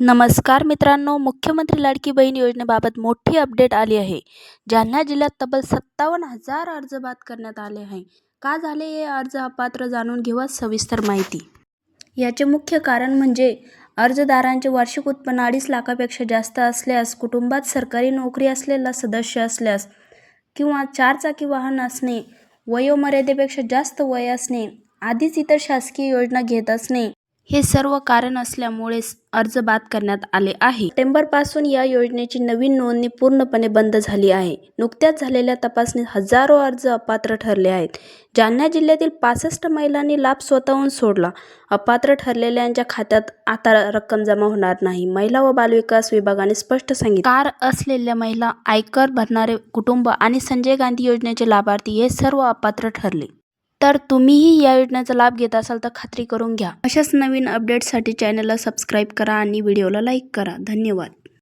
नमस्कार मित्रांनो मुख्यमंत्री लाडकी बहीण योजनेबाबत मोठी अपडेट आली आहे. जालना जिल्ह्यात तब्बल सत्तावन्न हजार अर्ज बाद करण्यात आले आहे का झाले हे अर्ज अपात्र जाणून घेऊ सविस्तर माहिती. याचे मुख्य कारण म्हणजे अर्जदारांचे वार्षिक उत्पन्न अडीच लाखापेक्षा जास्त असल्यास कुटुंबात सरकारी नोकरी असलेला सदस्य असल्यास किंवा चारचाकी वाहन असणे वयोमर्यादेपेक्षा जास्त वय असणे आधीच इतर शासकीय योजना घेत असणे हे सर्व कारण असल्यामुळेच अर्ज बाद करण्यात आले आहे. सप्टेंबरपासून या योजनेची नवीन नोंदणी पूर्णपणे बंद झाली आहे. नुकत्याच झालेल्या तपासणीत हजारो अर्ज अपात्र ठरले आहेत. जालना जिल्ह्यातील पासष्ट महिलांनी लाभ स्वतःहून सोडला. अपात्र ठरलेल्यांच्या खात्यात आता रक्कम जमा होणार नाही. महिला व बालविकास विभागाने स्पष्ट सांगितले. कार असलेल्या महिला आयकर भरणारे कुटुंब आणि संजय गांधी योजनेचे लाभार्थी हे सर्व अपात्र ठरले. तर तुम्हीही या योजनेचा लाभ घेत असाल तर खात्री करून घ्या. अशाच नवीन अपडेट्ससाठी चॅनलला सबस्क्राईब करा आणि व्हिडिओला लाईक करा. धन्यवाद.